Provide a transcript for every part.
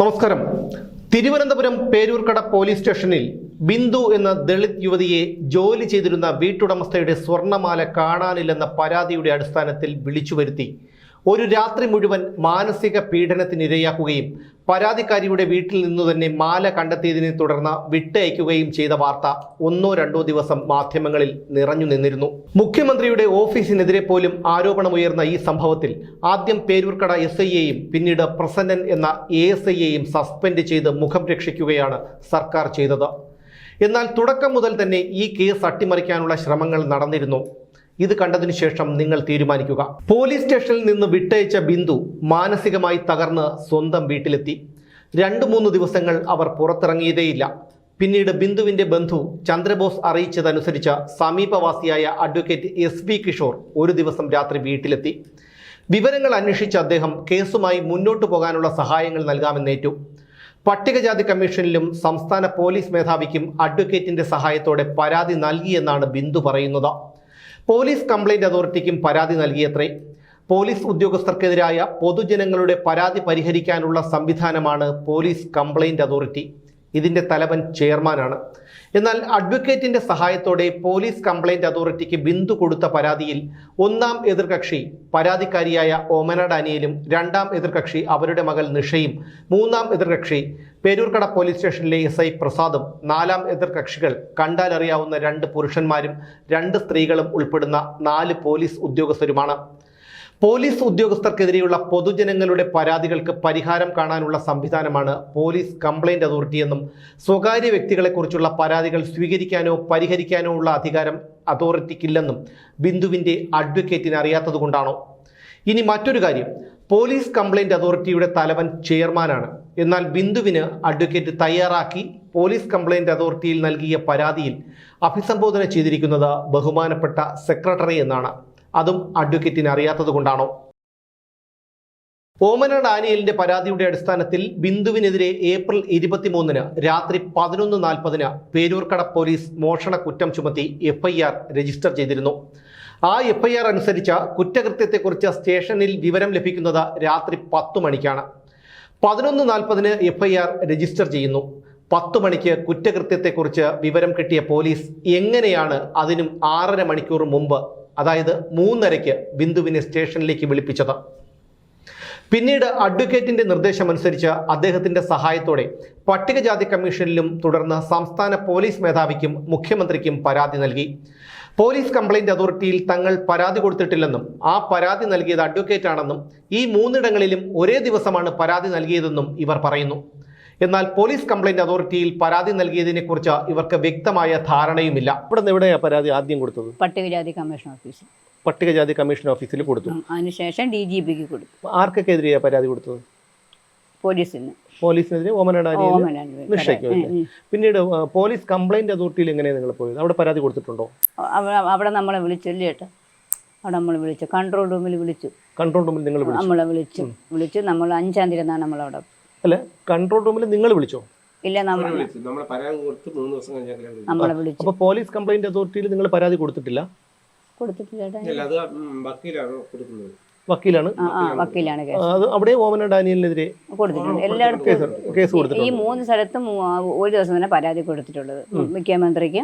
നമസ്കാരം. തിരുവനന്തപുരം പേരൂർക്കട പോലീസ് സ്റ്റേഷനിൽ ബിന്ദു എന്ന ദളിത് യുവതിയെ ജോലി ചെയ്തിരുന്ന വീട്ടുടമസ്ഥയുടെ സ്വർണമാല കാണാനില്ലെന്ന പരാതിയുടെ അടിസ്ഥാനത്തിൽ വിളിച്ചു വരുത്തി ഒരു രാത്രി മുഴുവൻ മാനസിക പീഡനത്തിനിരയാക്കുകയും പരാതിക്കാരിയുടെ വീട്ടിൽ നിന്നു തന്നെ മാല കണ്ടെത്തിയതിനെ തുടർന്ന് വിട്ടയക്കുകയും ചെയ്ത വാർത്ത ഒന്നോ രണ്ടോ ദിവസം മാധ്യമങ്ങളിൽ നിറഞ്ഞു നിന്നിരുന്നു. മുഖ്യമന്ത്രിയുടെ ഓഫീസിനെതിരെ പോലും ആരോപണമുയർന്ന ഈ സംഭവത്തിൽ ആദ്യം പേരൂർക്കട എസ് പിന്നീട് പ്രസന്നൻ എന്ന എ എസ് സസ്പെൻഡ് ചെയ്ത് മുഖം രക്ഷിക്കുകയാണ് സർക്കാർ ചെയ്തത്. എന്നാൽ തുടക്കം മുതൽ തന്നെ ഈ കേസ് അട്ടിമറിക്കാനുള്ള ശ്രമങ്ങൾ നടന്നിരുന്നു. ഇത് കണ്ടതിനു ശേഷം നിങ്ങൾ തീരുമാനിക്കുക. പോലീസ് സ്റ്റേഷനിൽ നിന്ന് വിട്ടയച്ച ബിന്ദു മാനസികമായി തകർന്ന് സ്വന്തം വീട്ടിലെത്തി. രണ്ടു മൂന്ന് ദിവസങ്ങൾ അവർ പുറത്തിറങ്ങിയതേയില്ല. പിന്നീട് ബിന്ദുവിന്റെ ബന്ധു ചന്ദ്രബോസ് അറിയിച്ചതനുസരിച്ച് സമീപവാസിയായ അഡ്വക്കേറ്റ് എസ് ബി കിഷോർ ഒരു ദിവസം രാത്രി വീട്ടിലെത്തി. വിവരങ്ങൾ അന്വേഷിച്ച അദ്ദേഹം കേസുമായി മുന്നോട്ടു പോകാനുള്ള സഹായങ്ങൾ നൽകാമെന്നേറ്റു. പട്ടികജാതി കമ്മീഷനിലും സംസ്ഥാന പോലീസ് മേധാവിക്കും അഡ്വക്കേറ്റിന്റെ സഹായത്തോടെ പരാതി നൽകിയെന്നാണ് ബിന്ദു പറയുന്നത്. പോലീസ് കംപ്ലൈന്റ് അതോറിറ്റിക്കും പരാതി നൽകിയത്രേ. പോലീസ് ഉദ്യോഗസ്ഥർക്കെതിരായ പൊതുജനങ്ങളുടെ പരാതി പരിഹരിക്കാനുള്ള സംവിധാനമാണ് പോലീസ് കംപ്ലൈന്റ് അതോറിറ്റി. ഇതിന്റെ തലവൻ ചെയർമാനാണ്. എന്നാൽ അഡ്വക്കേറ്റിന്റെ സഹായത്തോടെ പോലീസ് കംപ്ലൈന്റ് അതോറിറ്റിക്ക് ബിന്ദു കൊടുത്ത പരാതിയിൽ ഒന്നാം എതിർകക്ഷി പരാതിക്കാരിയായ ഓമന ഡാനിയലും രണ്ടാം എതിർകക്ഷി അവരുടെ മകൾ നിഷയും മൂന്നാം എതിർകക്ഷി പേരൂർക്കട പോലീസ് സ്റ്റേഷനിലെ എസ് ഐ പ്രസാദും നാലാം എതിർകക്ഷികൾ കണ്ടാലറിയാവുന്ന രണ്ട് പുരുഷന്മാരും രണ്ട് സ്ത്രീകളും ഉൾപ്പെടുന്ന നാല് പോലീസ് ഉദ്യോഗസ്ഥരുമാണ്. പോലീസ് ഉദ്യോഗസ്ഥർക്കെതിരെയുള്ള പൊതുജനങ്ങളുടെ പരാതികൾക്ക് പരിഹാരം കാണാനുള്ള സംവിധാനമാണ് പോലീസ് കംപ്ലൈന്റ് അതോറിറ്റി എന്നും സ്വകാര്യ വ്യക്തികളെക്കുറിച്ചുള്ള പരാതികൾ സ്വീകരിക്കാനോ പരിഹരിക്കാനോ ഉള്ള അധികാരം അതോറിറ്റിക്കില്ലെന്നും ബിന്ദുവിന്റെ അഡ്വക്കേറ്റിന് അറിയാത്തതുകൊണ്ടാണോ? ഇനി മറ്റൊരു കാര്യം. പോലീസ് കംപ്ലൈന്റ് അതോറിറ്റിയുടെ തലവൻ ചെയർമാനാണ്. എന്നാൽ ബിന്ദുവിന് അഡ്വക്കേറ്റ് തയ്യാറാക്കി പോലീസ് കംപ്ലൈന്റ് അതോറിറ്റിയിൽ നൽകിയ പരാതിയിൽ അഭിസംബോധന ചെയ്തിരിക്കുന്നത് ബഹുമാനപ്പെട്ട സെക്രട്ടറി എന്നാണ്. അതും അഡ്വക്കേറ്റിന് അറിയാത്തത് കൊണ്ടാണോ? ഓമന ഡാനിയലിന്റെ പരാതിയുടെ അടിസ്ഥാനത്തിൽ ബിന്ദുവിനെതിരെ ഏപ്രിൽ ഇരുപത്തിമൂന്നിന് രാത്രി പതിനൊന്ന് നാൽപ്പതിന് പേരൂർക്കട പോലീസ് മോഷണ കുറ്റം ചുമത്തി എഫ്ഐആർ രജിസ്റ്റർ ചെയ്തിരുന്നു. ആ എഫ്ഐആർ അനുസരിച്ച കുറ്റകൃത്യത്തെക്കുറിച്ച് സ്റ്റേഷനിൽ വിവരം ലഭിക്കുന്നത് രാത്രി പത്തു മണിക്കാണ്. പതിനൊന്ന് നാൽപ്പതിന് എഫ്ഐആർ രജിസ്റ്റർ ചെയ്യുന്നു. പത്തു മണിക്ക് കുറ്റകൃത്യത്തെക്കുറിച്ച് വിവരം കിട്ടിയ പോലീസ് എങ്ങനെയാണ് അതിനും ആറര മണിക്കൂർ മുമ്പ് അതായത് മൂന്നരയ്ക്ക് ബിന്ദുവിനെ സ്റ്റേഷനിലേക്ക് വിളിപ്പിച്ചത്. പിന്നീട് അഡ്വക്കേറ്റിന്റെ നിർദ്ദേശമനുസരിച്ച് അദ്ദേഹത്തിന്റെ സഹായത്തോടെ പട്ടികജാതി കമ്മീഷനിലും തുടർന്ന് സംസ്ഥാന പോലീസ് മേധാവിക്കും മുഖ്യമന്ത്രിക്കും പരാതി നൽകി. പോലീസ് കംപ്ലൈന്റ് അതോറിറ്റിയിൽ തങ്ങൾ പരാതി കൊടുത്തിട്ടില്ലെന്നും ആ പരാതി നൽകിയത് അഡ്വക്കേറ്റ് ആണെന്നും ഈ മൂന്നിടങ്ങളിലും ഒരേ ദിവസമാണ് പരാതി നൽകിയതെന്നും ഇവർ പറയുന്നു. എന്നാൽ പോലീസ് കംപ്ലൈന്റ് അതോറിറ്റിയിൽ പരാതി നൽകിയതിനെ കുറിച്ച് ഇവർക്ക് വ്യക്തമായ ധാരണയുമില്ല. ഇവിടെ നിന്ന് എവിടെയാണ് പരാതി ആദ്യം കൊടുത്തത്? പട്ടികജാതി കമ്മീഷൻ ഓഫീസിൽ. പട്ടികജാതി കമ്മീഷൻ ഓഫീസിൽ കൊടുത്തു. അതിനുശേഷം ഡി ജി പിക്ക് കൊടുത്തു. ആർക്കൊക്കെ എതിരെയാണ് പരാതി കൊടുത്തത്? പോലീസിന്. പോലീസിനെതിരെ ഓമന ഡാനിയൽ ഓമനാൻ നിഷയ്ക്കും പിന്നീട് പോലീസ് കംപ്ലൈന്റ് അതോറിറ്റിയിൽ എങ്ങനെയാണ് നിങ്ങൾ പോയത്? അവിടെ പരാതി കൊടുത്തിട്ടുണ്ടോ? അവിടെ അവിടെ നമ്മളെ വിളിച്ചു അല്ലേ ചേട്ടാ അവിടെ നമ്മൾ വിളിച്ചു. കൺട്രോൾ റൂമിൽ വിളിച്ചു. കൺട്രോൾ റൂമിൽ നിങ്ങൾ വിളിച്ചു. നമ്മളെ വിളിച്ചു. വിളിച്ചു. നമ്മൾ അഞ്ചാം തീയതി എന്നാണ് നമ്മളവിടെ അല്ല? കൺട്രോൾ റൂമിൽ നിങ്ങൾ വിളിച്ചോ? ഇല്ല അപ്പൊ പോലീസ് കംപ്ലൈന്റ് അതോറിറ്റിയിൽ നിങ്ങൾ പരാതി കൊടുത്തിട്ടില്ല? വക്കീലാണ് വക്കീലാണ്? അത് അവിടെ ഓമന ഡാനിയലിനെതിരെ? കൊടുത്തിട്ടുണ്ട്. എല്ലായിടത്തും കേസ് കേസ് ഈ മൂന്ന് സ്ഥലത്തും ഒരു ദിവസം തന്നെ പരാതി കൊടുത്തിട്ടുള്ളത്. മുഖ്യമന്ത്രിക്ക്.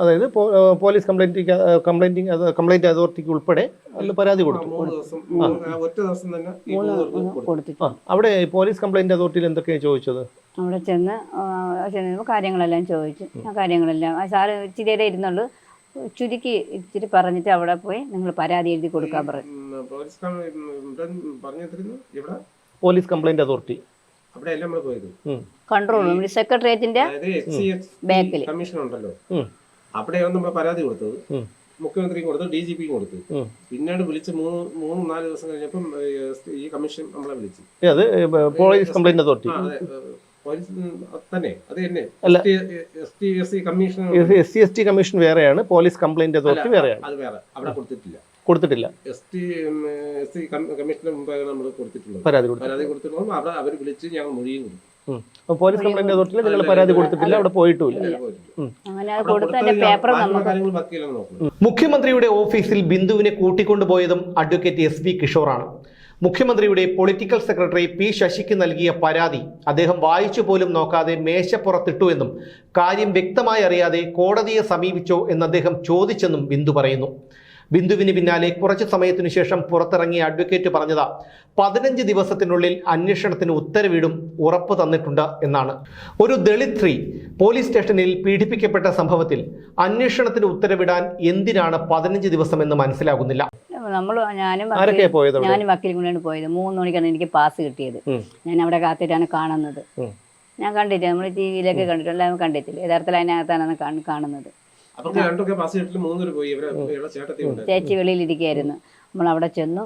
അതായത് പോലീസ് കംപ്ലൈന്റ് കംപ്ലൈന്റിങ് കംപ്ലൈന്റ് അതോറിറ്റിക്ക് ഉൾപ്പെടെ അതിൽ പരാതി കൊടുത്തു. മൂന്ന് ദിവസം ഒറ്റ ദിവസം തന്നെ ഈ മൂന്ന് ആ അവിടെ പോലീസ് കംപ്ലൈന്റ് അതോറിറ്റിയിൽ എന്തൊക്കെയാണ് ചോദിച്ചത്? അവിടെ ചെന്ന് ചെന്നപ്പോൾ കാര്യങ്ങളെല്ലാം ചോദിച്ചു. ആ കാര്യങ്ങളെല്ലാം ആ സാറ് ഇച്ചിരി നേരം ഇരുന്നുള്ളൂ. ചുരുക്കി ഇച്ചിരി പറഞ്ഞിട്ട് അവിടെ പോയി നിങ്ങൾ പരാതി എഴുതി കൊടുക്കാൻ പറഞ്ഞു. Police complaint authority. കൺട്രോൾ റൂമിൽ സെക്രട്ടേറിയറ്റിന്റെ ബാക്കിൽ. കമ്മീഷൻ ഉണ്ടല്ലോ. അവിടെയാണ് നമ്മൾ പരാതി കൊടുത്തത്. മുഖ്യമന്ത്രിയും മുഖ്യമന്ത്രിക്കും കൊടുത്തു ഡി ജി പിക്കും കൊടുത്തു. പിന്നീട് വിളിച്ച് മൂന്ന് മൂന്ന് നാല് ദിവസം കഴിഞ്ഞപ്പം ഈ കമ്മീഷൻ നമ്മളെ വിളിച്ചു. Police complaint authority. S T S C commission S T commission വേറെയാണ് പോലീസ് കംപ്ലൈന്റ് അതോറിറ്റി വേറെയാണ്. അത് വേറെ അവിടെ കൊടുത്തിട്ടില്ല. കൊടുത്തിട്ടില്ല. എസ് ടി എസ് സി കമ്മീഷന് മുമ്പാണ് നമ്മൾ കൊടുത്തിട്ടുള്ളത്. പരാതി കൊടുത്തിട്ടുള്ളത് അവിടെ അവർ വിളിച്ച് ഞങ്ങൾ മൊഴിയും കൊടുത്തു. പോലീസ് കംപ്ലൈന്റ് അതോറിറ്റിയിൽ നിങ്ങൾ പരാതി കൊടുത്തിട്ടില്ല അവിടെ പോയിട്ടുമില്ല. മുഖ്യമന്ത്രിയുടെ ഓഫീസിൽ ബിന്ദുവിനെ കൂട്ടിക്കൊണ്ടുപോയതും അഡ്വക്കേറ്റ് എസ് വി കിഷോറാണ്. മുഖ്യമന്ത്രിയുടെ പൊളിറ്റിക്കൽ സെക്രട്ടറി പി ശശിക്ക് നൽകിയ പരാതി അദ്ദേഹം വായിച്ചു പോലും നോക്കാതെ മേശപ്പുറത്തിട്ടു എന്നും കാര്യം വ്യക്തമായി അറിയാതെ കോടതിയെ സമീപിച്ചോ എന്ന് അദ്ദേഹം ചോദിച്ചെന്നും ബിന്ദു പറയുന്നു. ബിന്ദുവിന് പിന്നാലെ കുറച്ച് സമയത്തിനു ശേഷം പുറത്തിറങ്ങിയ അഡ്വക്കേറ്റ് പറഞ്ഞത് പതിനഞ്ച് ദിവസത്തിനുള്ളിൽ അന്വേഷണത്തിന് ഉത്തരവിടും ഉറപ്പ് തന്നിട്ടുണ്ട് എന്നാണ്. ഒരു ദളിത് സ്ത്രീ പോലീസ് സ്റ്റേഷനിൽ പീഡിപ്പിക്കപ്പെട്ട സംഭവത്തിൽ അന്വേഷണത്തിന് ഉത്തരവിടാൻ എന്തിനാണ് പതിനഞ്ച് ദിവസം എന്ന് മനസ്സിലാകുന്നില്ല. നമ്മൾ ഞാനും ഞാനും വക്കീലും കൂടെയാണ് പോയത്. മൂന്ന് മണിക്കാണ് എനിക്ക് പാസ് കിട്ടിയത്. ഞാൻ അവിടെ കാത്തിട്ടാണ് കാണുന്നത്. ഞാൻ കണ്ടിട്ട് നമ്മൾ ടി വിയിലൊക്കെ കണ്ടിട്ടുള്ള കണ്ടിട്ടില്ല. യഥാർത്ഥത്തിൽ അതിനകത്താണ് കാണുന്നത്. ചേച്ചി വെളിയിലിരിക്കുകയായിരുന്നു. നമ്മൾ അവിടെ ചെന്നു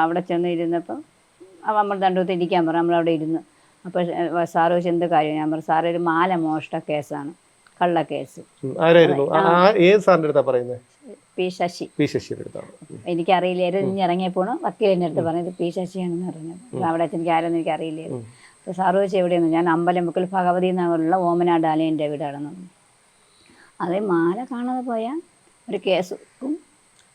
അവിടെ ചെന്ന് ഇരുന്നപ്പം നമ്മൾ രണ്ടുപത്ത് ഇരിക്കാൻ പറഞ്ഞു. നമ്മളവിടെ ഇരുന്നു. അപ്പോൾ സാറ് വെച്ച് എന്ത് കാര്യം? ഞാൻ പറഞ്ഞു സാറൊരു ഒരു മാല മോഷ്ട കേസാണ്. കള്ള കേസ്. ഉം. ആരായിരുന്നു? ഏത് സാറിന്റെ അടുത്താ പറയുന്നത് പി ശശി. പി ശശിയുടെ അടുത്താണ് എനിക്കറിയില്ലായിരുന്നു ഇനി ഇറങ്ങിയപ്പോണ്? വക്കീലിന്റെ അടുത്ത് പറഞ്ഞത് പി ശശിയാണെന്ന് പറഞ്ഞത്. അവിടെ എനിക്ക് ആരെന്ന് എനിക്ക് അറിയില്ലായിരുന്നു അപ്പോൾ സാറ് വെച്ച് എവിടെയാണ് ഞാൻ അമ്പലമുക്കൽ ഭഗവതി നഗറിലുള്ള ഓമനാട് ആലയന്റെ വീടാണെന്ന് പറഞ്ഞു. അതേ മാല കാണാതെ പോയാൽ ഒരു കേസും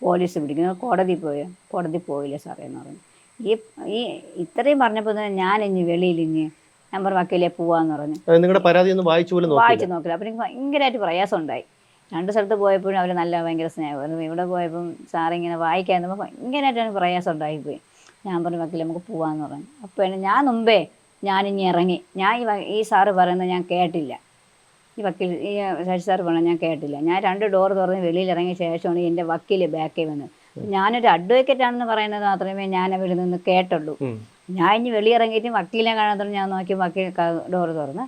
പോലീസ് പിടിക്കുന്നു. കോടതി പോയ? കോടതി പോയില്ല സാറേ എന്ന് പറഞ്ഞു. ഈ ഈ ഇത്രയും പറഞ്ഞപ്പോൾ തന്നെ ഞാൻ ഇനി വെളിയിൽ ഇനി നമ്പർ വക്കീലേ പോവാന്ന് പറഞ്ഞു. നിങ്ങളുടെ പരാതി ഒന്ന് വായിച്ചു പോലും വായിച്ച് നോക്കില്ല. അപ്പം എനിക്ക് ഭയങ്കരമായിട്ട് പ്രയാസം ഉണ്ടായി. രണ്ട് സ്ഥലത്ത് പോയപ്പോഴും അവർ നല്ല ഭയങ്കര സ്നേഹമായിരുന്നു ഇവിടെ പോയപ്പം സാറിങ്ങനെ വായിക്കാൻ നമ്മൾ ഭയങ്കരമായിട്ട് എനിക്ക് പ്രയാസം ഉണ്ടായിപ്പോയി. ഞാൻ പറഞ്ഞു വക്കീൽ നമുക്ക് പോവാന്ന് പറഞ്ഞു. അപ്പോൾ ഞാൻ മുമ്പേ ഞാനിനി ഇറങ്ങി. ഞാൻ ഈ ഈ സാറ് പറയുന്നത് ഞാൻ കേട്ടില്ല. ഈ വക്കീൽ ഈ ശശി സാർ ഞാൻ കേട്ടില്ല. ഞാൻ രണ്ട് ഡോർ തുറന്ന് വെളിയിൽ ഇറങ്ങിയ ശേഷമാണ് എന്റെ വക്കീൽ ബാക്കിൽ വന്നത്. ഞാനൊരു അഡ്വക്കേറ്റ് ആണെന്ന് പറയുന്നത് മാത്രമേ ഞാൻ അവിടെ നിന്ന് കേട്ടുള്ളൂ. ഞാൻ ഇനി വെളിയിറങ്ങിയിട്ട് വക്കീലെ കാണാത്തോണ്ട് ഞാൻ നോക്കി വക്കീൽ ഡോർ തുറന്ന്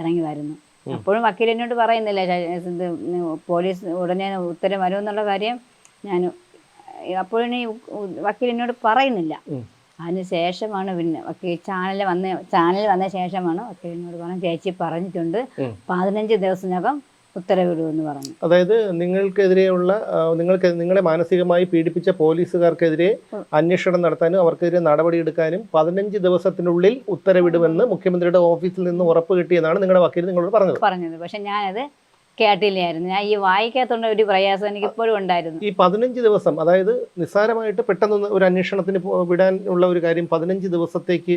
ഇറങ്ങി വരുന്നു. അപ്പോഴും വക്കീൽ എന്നോട് പറയുന്നില്ല പോലീസ് ഉടനെ ഉത്തരം വരുമെന്നുള്ള കാര്യം ഞാൻ അപ്പോഴും ഈ വക്കീൽ എന്നോട് പറയുന്നില്ല. അതിന് ശേഷമാണ് പിന്നെ വക്കീൽ ചാനൽ വന്ന ചാനൽ വന്ന ശേഷമാണ് വക്കീലിനോട് പറഞ്ഞു ചേച്ചി പറഞ്ഞിട്ടുണ്ട്. പതിനഞ്ച് ദിവസത്തിനകം ഉത്തരവിടുമെന്ന് പറഞ്ഞു. അതായത് നിങ്ങൾക്കെതിരെയുള്ള നിങ്ങൾക്ക് നിങ്ങളെ മാനസികമായി പീഡിപ്പിച്ച പോലീസുകാർക്കെതിരെ അന്വേഷണം നടത്താനും അവർക്കെതിരെ നടപടിയെടുക്കാനും പതിനഞ്ച് ദിവസത്തിനുള്ളിൽ ഉത്തരവിടുമെന്ന് മുഖ്യമന്ത്രിയുടെ ഓഫീസിൽ നിന്ന് ഉറപ്പ് കിട്ടിയെന്നാണ് നിങ്ങളുടെ വക്കീൽ നിങ്ങളോട് പറഞ്ഞത്. പറഞ്ഞത്. പക്ഷെ ഞാനത് കേട്ടില്ലായിരുന്നു. ഞാൻ ഈ വായിക്കാത്തോണ്ട് ഒരു പ്രയാസം എനിക്ക് ഇപ്പോഴും ഉണ്ടായിരുന്നു. ഈ പതിനഞ്ച് ദിവസം അതായത് നിസ്സാരമായിട്ട് പെട്ടെന്ന് ഒരു അന്വേഷണത്തിന് വിടാൻ ഉള്ള ഒരു കാര്യം പതിനഞ്ച് ദിവസത്തേക്ക്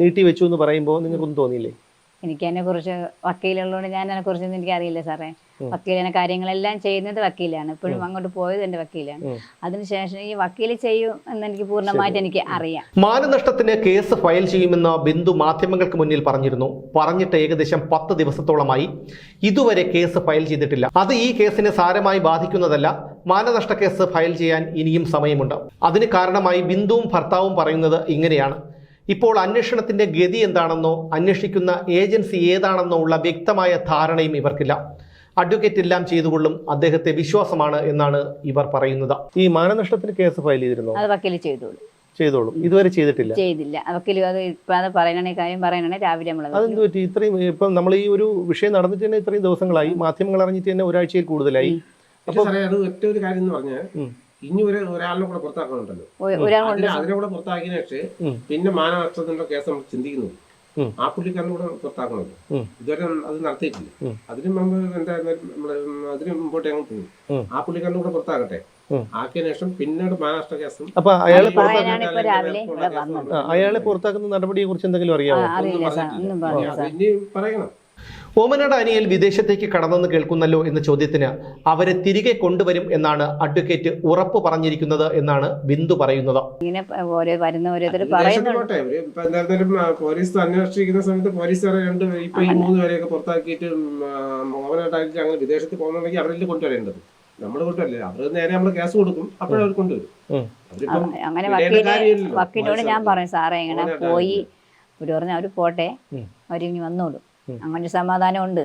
നീട്ടി വെച്ചു എന്ന് പറയുമ്പോൾ നിങ്ങൾക്കൊന്നും തോന്നിയില്ലേ? എനിക്ക് എന്നെ കുറിച്ച് വക്കീലുള്ളതുകൊണ്ട് ഞാൻ എന്നെ കുറിച്ചൊന്നും എനിക്ക് അറിയില്ല സാറേ വക്കീലിനെ കാര്യങ്ങളെല്ലാം ചെയ്യുന്നത് വക്കീലാണ്. ഇപ്പോഴും അങ്ങോട്ട് പോയത് എന്റെ വക്കീലാണ്. അതിനുശേഷം ഈ വക്കീൽ ചെയ്യും എന്ന് എനിക്ക് പൂർണമായിട്ട് എനിക്ക് അറിയാം. മാനനഷ്ടത്തിന് കേസ് ഫയൽ ചെയ്യുമെന്ന് ബിന്ദു മാധ്യമങ്ങൾക്ക് മുന്നിൽ പറഞ്ഞിരുന്നു. പറഞ്ഞിട്ട് ഏകദേശം പത്ത് ദിവസത്തോളമായി. ഇതുവരെ കേസ് ഫയൽ ചെയ്തിട്ടില്ല. അത് ഈ കേസിനെ സാരമായി ബാധിക്കുന്നതല്ല. മാനനഷ്ട കേസ് ഫയൽ ചെയ്യാൻ ഇനിയും സമയമുണ്ട്. അതിന് കാരണമായി ബിന്ദുവും ഭർത്താവും പറയുന്നത് ഇങ്ങനെയാണ്. ഇപ്പോൾ അന്വേഷണത്തിന്റെ ഗതി എന്താണെന്നോ അന്വേഷിക്കുന്ന ഏജൻസി ഏതാണെന്നോ ഉള്ള വ്യക്തമായ ധാരണയും ഇവർക്കില്ല. അഡ്വക്കേറ്റ് എല്ലാം ചെയ്തുകൊള്ളും അദ്ദേഹത്തെ വിശ്വാസമാണ് എന്നാണ് ഇവർ പറയുന്നത്. ഈ മാനനഷ്ടത്തിന് കേസ് ഫയൽ ചെയ്തിരുന്നു? അത് വക്കീൽ ചെയ്തോളൂ. ചെയ്തോളും. ഇതുവരെ ചെയ്തിട്ടില്ല? ചെയ്തില്ല. വക്കീൽ അത് ഇപ്പം അത് പറയാനാണെങ്കിൽ കാര്യം പറയണേ രാവിലെ നമ്മൾ അതെന്ത് പറ്റി ഇത്രയും ഇപ്പം നമ്മൾ ഈ ഒരു വിഷയം നടന്നിട്ട് തന്നെ ഇത്രയും ദിവസങ്ങളായി. മാധ്യമങ്ങൾ അറിഞ്ഞിട്ട് തന്നെ ഒരാഴ്ചയിൽ കൂടുതലായി. അപ്പോൾ അത് ഒറ്റ ഒരു കാര്യം എന്ന് പറഞ്ഞാൽ. ഇനി ഒരു ഒരാളിനെ കൂടെ പുറത്താക്കണുണ്ടല്ലോ. അതിനെ കൂടെ പുറത്താക്കിയതിനു പക്ഷേ പിന്നെ മാനനഷ്ടത്തിന്റെ കേസ് നമ്മൾ ചിന്തിക്കുന്നു ആ പുള്ളിക്കാരനെ കൂടെ പുറത്താക്കണമല്ലോ ഉം. ഇതുവരെ അത് നടത്തിയിട്ടില്ല. അതിനും മുമ്പ് എന്തായാലും നമ്മൾ അതിന് മുമ്പോട്ട് ഞങ്ങൾ പോകും ആ പുള്ളിക്കാരനെ കൂടെ പുറത്താക്കട്ടെ. അപ്പൊ അയാളെ അയാളെ പുറത്താക്കുന്ന നടപടിയെ കുറിച്ച് എന്തെങ്കിലും അറിയാമോ പറയണം. ഓമനയുടെ അനിയൽ വിദേശത്തേക്ക് കടന്നെന്ന് കേൾക്കുന്നല്ലോ എന്ന ചോദ്യത്തിന് അവരെ തിരികെ കൊണ്ടുവരും എന്നാണ് അഡ്വക്കേറ്റ് ഉറപ്പ് പറഞ്ഞിരിക്കുന്നത് എന്നാണ് ബിന്ദു പറയുന്നത്. ഇങ്ങനെ ഓരോ വരുന്ന ഓരോരുത്തർ പറയുന്നുണ്ട്. പോട്ടെ. എന്തായാലും പോലീസ് അന്വേഷിക്കുന്ന സമയത്ത് രണ്ട് ഇപ്പൊ ഈ മൂന്ന് പേരെയൊക്കെ പുറത്താക്കിയിട്ട് മോഹനായിട്ട് അങ്ങനെ വിദേശത്ത് പോകുന്നുണ്ടെങ്കിൽ അവരെല്ലാം കൊണ്ടുവരേണ്ടത്? നമ്മൾ കൊണ്ടുവരില്ല? അവർ നേരെ നമ്മൾ കേസ് കൊടുക്കും അപ്പോഴവർ കൊണ്ടുവരും. അങ്ങനെ വക്കീലിനോട് ഞാൻ പറയും സാറേ ഇങ്ങനെ പോയി ഒരു പറഞ്ഞ അവർ പോട്ടെ അവരി വന്നോളൂ. അങ്ങനെ സമാധാനമുണ്ട്.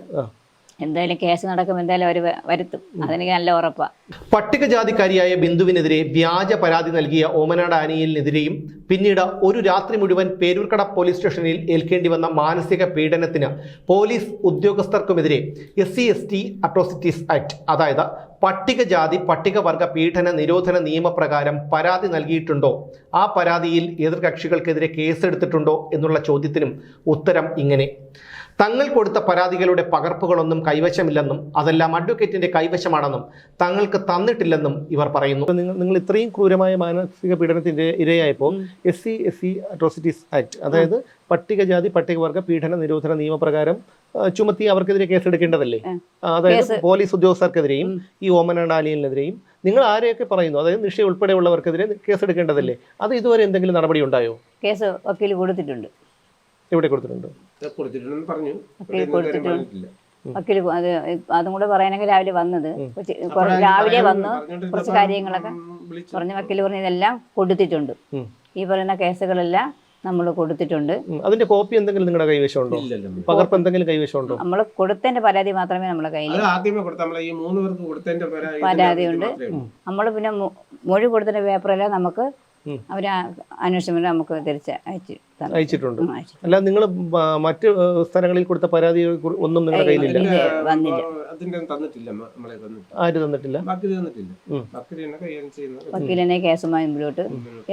എന്തായാലും കേസ് നടക്കും എന്തായാലും അവർ വരുത്തും. അതെനിക്ക് നല്ല ഉറപ്പാണ് പട്ടികജാതിക്കാരിയായ ബിന്ദുവിനെതിരെ വ്യാജ പരാതി നൽകിയ ഓമനാട് ആനിയലിനെതിരെയും പിന്നീട് ഒരു രാത്രി മുഴുവൻ പേരൂർക്കട പോലീസ് സ്റ്റേഷനിൽ ഏൽക്കേണ്ടി വന്ന മാനസിക പീഡനത്തിന് police ഉദ്യോഗസ്ഥർക്കുമെതിരെ S C S T atrocities act അതായത് പട്ടികജാതി പട്ടികവർഗ പീഡന നിരോധന നിയമപ്രകാരം പരാതി നൽകിയിട്ടുണ്ടോ? ആ പരാതിയിൽ എതിർകക്ഷികൾക്കെതിരെ കേസെടുത്തിട്ടുണ്ടോ? എന്നുള്ള ചോദ്യത്തിനും ഉത്തരം ഇങ്ങനെ. തങ്ങൾ കൊടുത്ത പരാതികളുടെ പകർപ്പുകളൊന്നും കൈവശമില്ലെന്നും അതെല്ലാം അഡ്വക്കേറ്റിന്റെ കൈവശമാണെന്നും തങ്ങൾക്ക് തന്നിട്ടില്ലെന്നും ഇവർ പറയുന്നു. നിങ്ങൾ നിങ്ങൾ ഇത്രയും ക്രൂരമായ മാനസിക പീഡനത്തിന്റെ ഇരയായപ്പോൾ S C S C atrocities act അതായത് പട്ടികജാതി പട്ടികവർഗ പീഡന നിരോധന നിയമപ്രകാരം ചുമത്തി അവർക്കെതിരെ കേസെടുക്കേണ്ടതല്ലേ? അതായത് പോലീസ് ഉദ്യോഗസ്ഥർക്കെതിരെയും. ഈ ഓമന ഡാലിയലിനെതിരെയും നിങ്ങൾ ആരെയൊക്കെ പറയുന്നു? അതായത് നിഷ ഉൾപ്പെടെയുള്ളവർക്കെതിരെ കേസെടുക്കേണ്ടതല്ലേ? അത് ഇതുവരെ എന്തെങ്കിലും നടപടി ഉണ്ടായോ? കേസ് വക്കീൽ കൊടുത്തിട്ടുണ്ട്. എവിടെ കൊടുത്തിട്ടുണ്ട്. കൊടുത്തിട്ടുണ്ടെന്ന് പറഞ്ഞു. ഇവിടെ കൊടുത്തിട്ടുണ്ട്. വക്കീൽ അത് അതും കൂടെ പറയാനൊക്കെ രാവിലെ വന്നത്. രാവിലെ വന്ന് കുറച്ച് കാര്യങ്ങളൊക്കെ. പറഞ്ഞ വക്കീൽ പറഞ്ഞ ഇതെല്ലാം കൊടുത്തിട്ടുണ്ട്. ഈ പറയുന്ന കേസുകളെല്ലാം നമ്മൾ കൊടുത്തിട്ടുണ്ട്. അതിന്റെ കോപ്പി എന്തെങ്കിലും നിങ്ങളുടെ കൈവശമുണ്ടോ? ഇല്ലല്ലോ. പകർപ്പ് എന്തെങ്കിലും കൈവശമുണ്ടോ? നമ്മൾ കൊടുത്തതിന്റെ പരാതി മാത്രമേ നമ്മളെ കയ്യിൽ പരാതി ഉണ്ട്. നമ്മൾ പിന്നെ മൊഴി കൊടുത്തതിന്റെ പേപ്പറെല്ലാം നമുക്ക്. അവർ അന്വേഷണം നമുക്ക് തിരിച്ച് അയച്ചു. അയച്ചിട്ടുണ്ട്. അല്ല നിങ്ങൾ മറ്റ് സ്ഥലങ്ങളിൽ കൊടുത്ത പരാതി ഒന്നും നിങ്ങളുടെ കയ്യിലില്ല? ആര് തന്നിട്ടില്ല? വക്കീലിനെ കേസുമായി മുമ്പിലോട്ട്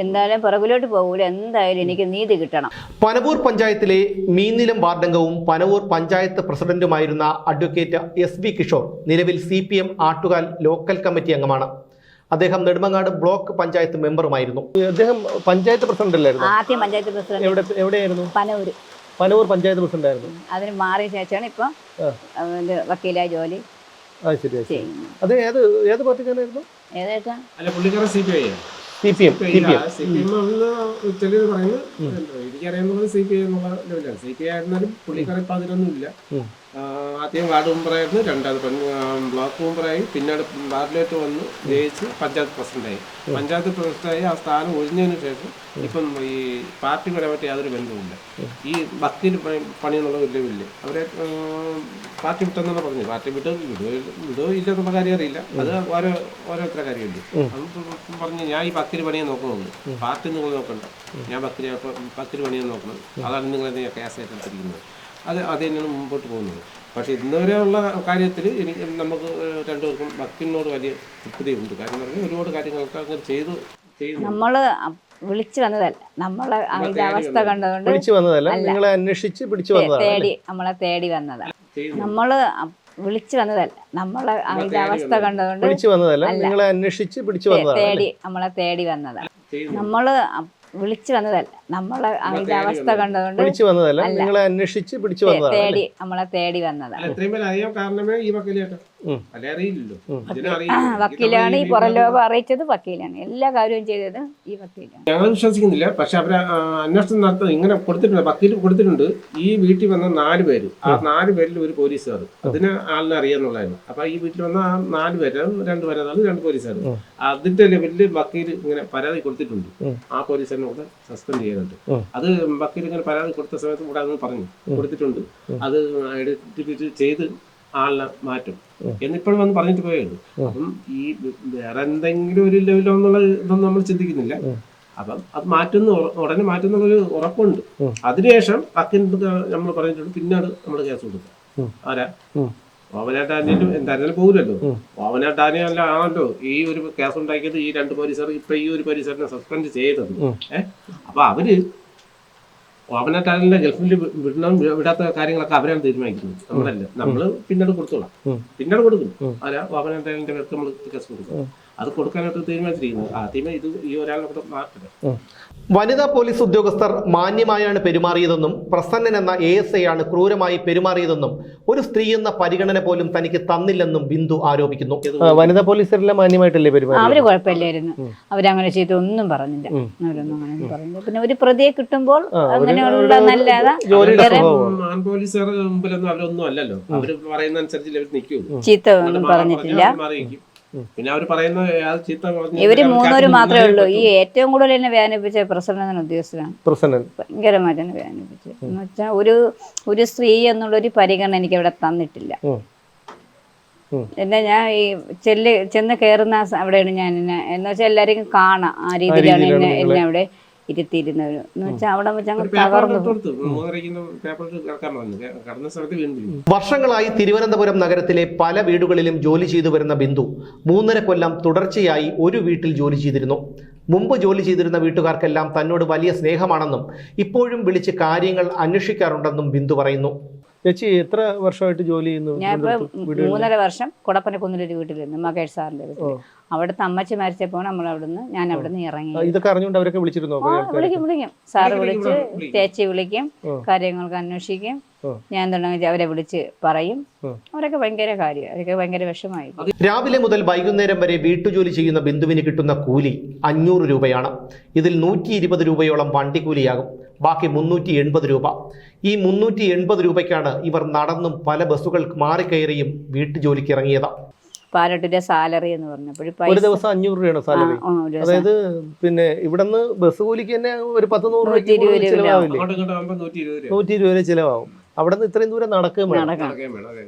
എന്തായാലും പുറകിലോട്ട് പോകൂല. എന്തായാലും എനിക്ക് നീതി കിട്ടണം. പനവൂർ പഞ്ചായത്തിലെ മീനിലും വാർഡംഗവും പനവൂർ പഞ്ചായത്ത് പ്രസിഡന്റുമായിരുന്ന അഡ്വക്കേറ്റ് എസ് ബി കിഷോർ നിലവിൽ C P M Attukal local committee അംഗമാണ്. അദ്ദേഹം നെടുമങ്ങാട് ബ്ലോക്ക് പഞ്ചായത്ത് മെമ്പറുമായിരുന്നു. അദ്ദേഹം പഞ്ചായത്ത് പ്രസിഡന്റ് അല്ലായിരുന്നു? ആദ്യം പഞ്ചായത്ത് പ്രസിഡന്റ്. എവിടെ എവിടെയായിരുന്നു? പനൂര്. പനൂർ പഞ്ചായത്ത് പ്രസിഡന്റ് ആയിരുന്നു. അതിന് മാറിയ ശേഷമാണ് ഇപ്പൊ വക്കീലായ വക്കീലായി ജോലി അത് ഏത് ഏത് പാർട്ടിക്കാരായിരുന്നു? ഏതായിട്ടാ? അല്ല പുള്ളിക്കാരൻ C P I C P M C P M. C P M ചിലർ പറയുന്നത് എനിക്കറിയാവുന്നത് സി പി ഐ എന്നുള്ള ലെവലാണ്. സി പി ഐ ആയിരുന്നാലും പുള്ളിക്കാരൻ ഇപ്പം അതിലൊന്നുമില്ല. ഉം. ആദ്യം വാർഡ് മെമ്പറായിരുന്നു രണ്ടാമത് ബ്ലോക്ക് മെമ്പറായി പിന്നീട് വാർഡിലേക്ക് വന്ന് ജയിച്ച് പഞ്ചായത്ത് പ്രസിഡന്റായി പഞ്ചായത്ത് പ്രസിഡന്റായി ആ സ്ഥാനം ഒഴിഞ്ഞതിന് ശേഷം ഇപ്പം ഈ പാർട്ടി പരമായിട്ട് യാതൊരു ബന്ധവുമില്ല. ഈ വക്കീൽ പണി എന്നുള്ളത് എന്നുള്ള വലിയ വലിയ. അവരെ പാർട്ടി വിട്ടെന്നാണ് പറഞ്ഞു പാർട്ടി വിട്ട് വിടുകയോ വിടുകയോ ഇല്ലെന്നുള്ള കാര്യം അറിയില്ല. അത് ഓരോ ഓരോരുത്തരുടെ കാര്യമില്ലേ. അത് പറഞ്ഞ് ഞാൻ ഈ വക്കീൽ പണിയെ നോക്കുന്നത്. പാർട്ടി നിങ്ങൾ നോക്കണ്ട. ഞാൻ വക്കീൽ വക്കീൽ പണിയെ നോക്കണം അതാണ് നിങ്ങൾ കേസ് ഏറ്റെടുത്തിരിക്കുന്നത്. അത് അത് തന്നെയാണ് മുമ്പോട്ട് പോകുന്നത്. പക്ഷേ ഇന്നുവരെയുള്ള കാര്യത്തിൽ എനിക്ക് നമുക്ക് രണ്ടുപേർക്കും ഭക്തിനോട് വലിയ തൃപ്തിയുണ്ട് കാര്യം പറഞ്ഞാൽ ഒരുപാട് കാര്യങ്ങളൊക്കെ അങ്ങനെ ചെയ്തു നമ്മൾ വിളിച്ചു വന്നതല്ല. നമ്മളെ അതിന്റെ അവസ്ഥ കണ്ടുകൊണ്ട് വിളിച്ചു വന്നതല്ല നിങ്ങളെ അന്വേഷിച്ച് പിടിച്ചു വന്നതാണ്. തേടി നമ്മളെ തേടി വന്നതാണ്. നമ്മൾ വിളിച്ചു വന്നതല്ല. നമ്മളെ അതിന്റെ അവസ്ഥ കണ്ടുകൊണ്ട് വിളിച്ചു വന്നതല്ല നിങ്ങളെ അന്വേഷിച്ച് പിടിച്ചു വന്നതാണ് തേടി നമ്മളെ തേടി വന്നതാണ്. നമ്മൾ വിളിച്ചു വന്നതല്ല. നമ്മളെ അതിന്റെ അവസ്ഥ കണ്ടതുകൊണ്ട് വിളിച്ചു വന്നതല്ല. നിങ്ങളെ അന്വേഷിച്ച് പിടിച്ചു വന്നതാണ്. തേടി നമ്മളെ തേടി വന്നതാണ് വക്കീലാണ് ഈ പുറം ലോകം അറിയിച്ചത് വക്കീലാണ്. എല്ലാ കാര്യവും ചെയ്തത് ഈ വക്കീലാണ്. ഞങ്ങൾ വിശ്വസിക്കുന്നില്ല. പക്ഷെ അവർ അന്വേഷണം നടത്തുന്നത് ഇങ്ങനെ കൊടുത്തിട്ടുണ്ട്. വക്കീൽ കൊടുത്തിട്ടുണ്ട്. ഈ വീട്ടിൽ വന്ന നാല് പേര്. ആ നാല് പേരിൽ ഒരു പോലീസുകാർ അതിന് ആളിനെ അറിയാന്നുള്ളതായിരുന്നു. അപ്പൊ ഈ വീട്ടിൽ വന്ന ആ നാല് പേര് രണ്ട് പേരാണ് രണ്ട് പോലീസുകാർ അതിന്റെ ലെവലിൽ വക്കീൽ ഇങ്ങനെ പരാതി കൊടുത്തിട്ടുണ്ട്. ആ പോലീസുകാരനെ കൂടെ സസ്പെൻഡ് ചെയ്യുന്നുണ്ട് അത് വക്കീൽ ഇങ്ങനെ പരാതി കൊടുത്ത സമയത്ത് കൂടെ അങ്ങ് പറഞ്ഞു. കൊടുത്തിട്ടുണ്ട്. അത് ഐഡന്റിഫിക്കേഷൻ ചെയ്ത് ആളിനെ മാറ്റും. എന്നിപ്പോഴും വന്ന് പറഞ്ഞിട്ട് പോയേ ഉള്ളൂ ഉം. അപ്പം ഈ വേറെ എന്തെങ്കിലും ഒരു ലെവലോ എന്നുള്ള ഇതൊന്നും നമ്മൾ ചിന്തിക്കുന്നില്ല. അപ്പം അത് മാറ്റുന്ന ഉടനെ മാറ്റുന്ന ഒരു ഉറപ്പുണ്ട്. അതിനുശേഷം വക്കീലിന്റെ നമ്മൾ പറഞ്ഞിട്ടുണ്ട് പിന്നീട് നമ്മൾ കേസ് കൊടുക്കുക ഉം. ആരാ ഉം. ഓവനാട്ടാനും എന്തായാലും പോകില്ലല്ലോ ഉം. ഓവനാട്ടാനും അല്ല ആണല്ലോ ഈ ഒരു കേസ് ഉണ്ടാക്കിയത് ഈ രണ്ട് പോലീസുകാർ ഇപ്പൊ ഈ ഒരു പോലീസുകാരനെ സസ്പെൻഡ് ചെയ്തത്. ഏഹ് അപ്പൊ അവർ ഓവനാട്ടാലിന്റെ ഗൾഫിൽ വിടണം വിടാത്ത കാര്യങ്ങളൊക്കെ അവരാണ് തീരുമാനിക്കുന്നത്. നമ്മളല്ല. നമ്മൾ പിന്നീട് കൊടുത്തോളാം. പിന്നീട് കൊടുക്കും. അല്ല ആരാ ഓവനാട്ടാലിന്റെ പേർക്ക് നമ്മൾ കൊടുക്കും. അത് കൊടുക്കാനായിട്ട് തീരുമാനിച്ചിരിക്കുന്നത് ആദ്യമേ ഇത് ഈ ഒരാളെ കൂടെ മാറ്റണം. വനിതാ പോലീസ് ഉദ്യോഗസ്ഥർ മാന്യമായാണ് പെരുമാറിയതെന്നും പ്രസന്നൻ എന്ന എ എസ് ഐ ആണ് ക്രൂരമായി പെരുമാറിയതെന്നും ഒരു സ്ത്രീ എന്ന പരിഗണന പോലും തനിക്ക് തന്നില്ലെന്നും ബിന്ദു ആരോപിക്കുന്നു. വനിതാ പോലീസരെല്ലാം മാന്യമായിട്ടല്ലേ അവർ കുഴപ്പമില്ലായിരുന്നു. അവരങ്ങനെ ചെയ്ത് ഒന്നും പറഞ്ഞില്ല. ഉം. അവരൊന്നും അങ്ങനെ പറഞ്ഞില്ല. പിന്നെ ഒരു പ്രതിയെ കിട്ടുമ്പോൾ ആ, അങ്ങനെയുള്ള ഒരു- നല്ലതാ. ജോലിയുടെ വേറെ സ്വഭാവമാണ് ആൺ പോലീസുകാരുടെ മുമ്പിലൊന്നും അവരൊന്നും അല്ലല്ലോ. അവർ പറയുന്ന അനുസരിച്ച് ചീത്ത ഒന്നും പറഞ്ഞിട്ടില്ല. പിന്നെ അവർ പറയുന്ന ഇവർ മൂന്നുപേര് മാത്രമേ ഉള്ളൂ. ഈ ഏറ്റവും കൂടുതൽ എന്നെ വേദനിപ്പിച്ച പ്രസന്നൻ ഉദ്യോഗസ്ഥനാണ്. പ്രസന്നൻ. ഭയങ്കരമായിട്ട് എന്നെ വേദനിപ്പിച്ചത് എന്ന് വെച്ചാൽ ഒരു ഒരു സ്ത്രീ എന്നുള്ള ഒരു പരിഗണന എനിക്ക് അവിടെ തന്നിട്ടില്ല. എന്നെ ഞാൻ ഈ ചെല്ല് ചെന്ന് കയറുന്ന അവിടെയാണ് ഞാൻ എന്നെ എന്ന് വെച്ചാൽ എല്ലാവരെയും കാണാം. ആ രീതിയിലാണ് രീതിയിലാണ് എന്നെ എന്നെ അവിടെ ഇരുത്തിയിരുന്നവര്. എന്ന് വെച്ചാൽ അവിടെ വെച്ച് അങ്ങ് തകർന്നു വർഷങ്ങളായി തിരുവനന്തപുരം നഗരത്തിലെ പല വീടുകളിലും ജോലി ചെയ്തു വരുന്ന ബിന്ദു മൂന്നര കൊല്ലം തുടർച്ചയായി ഒരു വീട്ടിൽ ജോലി ചെയ്തിരുന്നു. മുമ്പ് ജോലി ചെയ്തിരുന്ന വീട്ടുകാർക്കെല്ലാം തന്നോട് വലിയ സ്നേഹമാണെന്നും ഇപ്പോഴും വിളിച്ച് കാര്യങ്ങൾ അന്വേഷിക്കാറുണ്ടെന്നും ബിന്ദു പറയുന്നു. ചേച്ചി എത്ര വർഷമായിട്ട് ജോലി ചെയ്യുന്നു ഞാൻ? മൂന്നര വർഷം കുടപ്പന കുന്നിലൊരു വീട്ടിലിരുന്നു മകേഷ് സാറിന്റെ വീട്ടിൽ. അവിടുത്തെ അമ്മച്ചി മരിച്ചപ്പോൾ നമ്മൾ അവിടുന്ന് ഞാൻ അവിടുന്ന് ഇറങ്ങി. ഇതൊക്കെ അറിഞ്ഞുകൊണ്ട് അവരൊക്കെ വിളിച്ചിരുന്നോ? വിളിക്കും വിളിക്കും. സാറ് വിളിച്ച്. ചേച്ചി വിളിക്കും. കാര്യങ്ങൾക്ക് അന്വേഷിക്കും. ഞാൻ തുടങ്ങി അവരെ വിളിച്ച് പറയും. അവരൊക്കെ ഭയങ്കര കാര്യം അവരൊക്കെ ഭയങ്കര വിഷമായി രാവിലെ മുതൽ വൈകുന്നേരം വരെ വീട്ടുജോലി ചെയ്യുന്ന ബിന്ദുവിന് കിട്ടുന്ന കൂലി അഞ്ഞൂറ് രൂപയാണ്. ഇതിൽ നൂറ്റി ഇരുപത് രൂപയോളം വണ്ടിക്കൂലിയാകും. ബാക്കി മുന്നൂറ്റി എൺപത് രൂപ. ഈ മുന്നൂറ്റി എൺപത് രൂപയ്ക്കാണ് ഇവർ നടന്നും പല ബസ്സുകൾ മാറിക്കയറിയും വീട്ടുജോലിക്ക് ഇറങ്ങിയത്. പാലട്ടിന്റെ സാലറി എന്ന് പറഞ്ഞപ്പോൾ ഒരു ദിവസം അഞ്ഞൂറ് രൂപയാണ് സാലറി. അതായത് പിന്നെ ഇവിടുന്ന് ബസ് കൂലിക്ക് തന്നെ ഒരു പത്ത് നൂറ് നൂറ്റി ഇരുപത് രൂപ ചിലവാവില്ലേ? നൂറ്റി ഇരുപത് രൂപ. ചിലവാകും അവിടെ നിന്ന് ഇത്രയും ദൂരം നടക്കുകയും വേണം.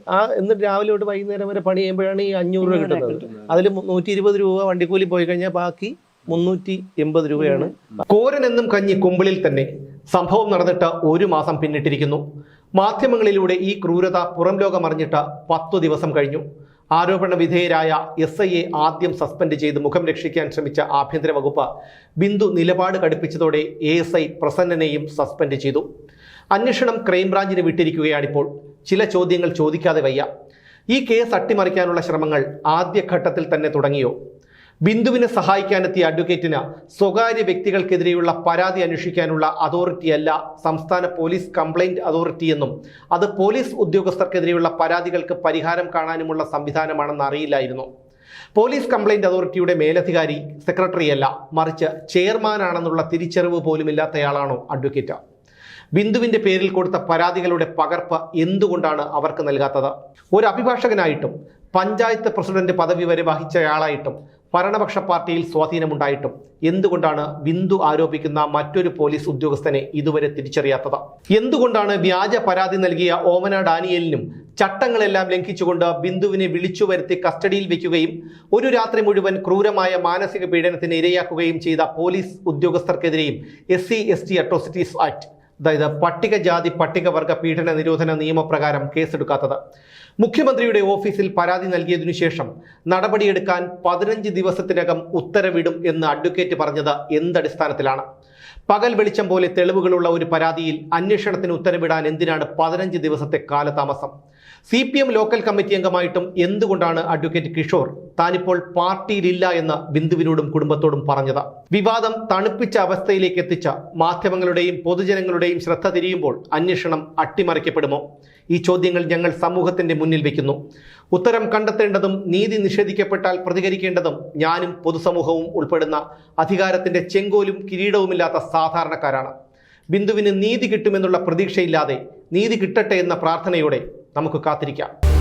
ആ എന്നിട്ട് രാവിലെ തൊട്ട് വൈകുന്നേരം വരെ പണി ചെയ്യുമ്പോഴാണ് ഈ അഞ്ഞൂറ് രൂപ കിട്ടുന്നത്. കിട്ടുന്നത്. അതിൽ നൂറ്റി ഇരുപത് രൂപ വണ്ടിക്കൂലി പോയി കഴിഞ്ഞാൽ ബാക്കി മുന്നൂറ്റി എൺപത് രൂപയാണ്. കോരൻ എന്നും കഞ്ഞി കുമ്പിളിൽ തന്നെ സംഭവം നടന്നിട്ട് ഒരു മാസം പിന്നിട്ടിരിക്കുന്നു. മാധ്യമങ്ങളിലൂടെ ഈ ക്രൂരത പുറം ലോകം അറിഞ്ഞിട്ട് പത്തു ദിവസം കഴിഞ്ഞു. ആരോപണ വിധേയരായ എസ് ഐയെ ആദ്യം സസ്പെൻഡ് ചെയ്ത് മുഖം രക്ഷിക്കാൻ ശ്രമിച്ച ആഭ്യന്തര വകുപ്പ് ബിന്ദു നിലപാട് കടുപ്പിച്ചതോടെ എ എസ് ഐ പ്രസന്നനെയും സസ്പെൻഡ് ചെയ്തു. അന്വേഷണം ക്രൈംബ്രാഞ്ചിന് വിട്ടിരിക്കുകയാണിപ്പോൾ. ചില ചോദ്യങ്ങൾ ചോദിക്കാതെ വയ്യ. ഈ കേസ് അട്ടിമറിക്കാനുള്ള ശ്രമങ്ങൾ ആദ്യഘട്ടത്തിൽ തന്നെ തുടങ്ങിയോ? ബിന്ദുവിനെ സഹായിക്കാനെത്തിയ അഡ്വക്കേറ്റിന് സ്വകാര്യ വ്യക്തികൾക്കെതിരെയുള്ള പരാതി അന്വേഷിക്കാനുള്ള അതോറിറ്റിയല്ല സംസ്ഥാന പോലീസ് കംപ്ലൈന്റ് അതോറിറ്റി എന്നും അത് പോലീസ് ഉദ്യോഗസ്ഥർക്കെതിരെയുള്ള പരാതികൾക്ക് പരിഹാരം കാണാനുമുള്ള സംവിധാനമാണെന്ന് അറിയില്ലായിരുന്നു. പോലീസ് കംപ്ലൈന്റ് അതോറിറ്റിയുടെ മേലധികാരി സെക്രട്ടറിയല്ല മറിച്ച് ചെയർമാനാണെന്നുള്ള തിരിച്ചറിവ് പോലുമില്ലാത്തയാളാണോ അഡ്വക്കേറ്റ്? ബിന്ദുവിന്റെ പേരിൽ കൊടുത്ത പരാതികളുടെ പകർപ്പ് എന്തുകൊണ്ടാണ് അവർക്ക് നൽകാത്തത്? ഒരു അഭിഭാഷകനായിട്ടും പഞ്ചായത്ത് പ്രസിഡന്റ് പദവി വരെ വഹിച്ചയാളായിട്ടും ഭരണപക്ഷ പാർട്ടിയിൽ സ്വാധീനമുണ്ടായിട്ടും എന്തുകൊണ്ടാണ് ബിന്ദു ആരോപിക്കുന്ന മറ്റൊരു പോലീസ് ഉദ്യോഗസ്ഥനെ ഇതുവരെ തിരിച്ചറിയാത്തത്? എന്തുകൊണ്ടാണ് വ്യാജ പരാതി നൽകിയ ഓമന ഡാനിയലിനും ചട്ടങ്ങളെല്ലാം ലംഘിച്ചുകൊണ്ട് ബിന്ദുവിനെ വിളിച്ചു വരുത്തി കസ്റ്റഡിയിൽ വയ്ക്കുകയും ഒരു രാത്രി മുഴുവൻ ക്രൂരമായ മാനസിക പീഡനത്തിന് ഇരയാക്കുകയും ചെയ്ത police ഉദ്യോഗസ്ഥർക്കെതിരെയും S C S T atrocities act അതായത് പട്ടികജാതി പട്ടികവർഗ പീഡന നിരോധന നിയമപ്രകാരം കേസെടുക്കാത്തത്. മുഖ്യമന്ത്രിയുടെ ഓഫീസിൽ പരാതി നൽകിയതിനു ശേഷം നടപടിയെടുക്കാൻ പതിനഞ്ച് ദിവസത്തിനകം ഉത്തരവിടും എന്ന് അഡ്വക്കേറ്റ് പറഞ്ഞത് എന്തടിസ്ഥാനത്തിലാണ്. പകൽ വെളിച്ചം പോലെ തെളിവുകളുള്ള ഒരു പരാതിയിൽ അന്വേഷണത്തിന് ഉത്തരവിടാൻ എന്തിനാണ് പതിനഞ്ച് ദിവസത്തെ കാലതാമസം? C P M local committee അംഗമായിട്ടും എന്തുകൊണ്ടാണ് അഡ്വക്കേറ്റ് കിഷോർ താനിപ്പോൾ പാർട്ടിയിലില്ല എന്ന് ബിന്ദുവിനോടും കുടുംബത്തോടും പറഞ്ഞത്? വിവാദം തണുപ്പിച്ച അവസ്ഥയിലേക്ക് എത്തിച്ച മാധ്യമങ്ങളുടെയും പൊതുജനങ്ങളുടെയും ശ്രദ്ധ തിരിയുമ്പോൾ അന്വേഷണം അട്ടിമറിക്കപ്പെടുമോ? ഈ ചോദ്യങ്ങൾ ഞങ്ങൾ സമൂഹത്തിന്റെ മുന്നിൽ വയ്ക്കുന്നു ഉത്തരം കണ്ടെത്തേണ്ടതും നീതി നിഷേധിക്കപ്പെട്ടാൽ പ്രതികരിക്കേണ്ടതും ഞാനും പൊതുസമൂഹവും ഉൾപ്പെടുന്ന അധികാരത്തിന്റെ ചെങ്കോലും കിരീടവുമില്ലാത്ത സാധാരണക്കാരാണ്. ബിന്ദുവിന് നീതി കിട്ടുമെന്നുള്ള പ്രതീക്ഷയില്ലാതെ നീതി കിട്ടട്ടെ എന്ന പ്രാർത്ഥനയോടെ നമുക്ക് കാത്തിരിക്കാം.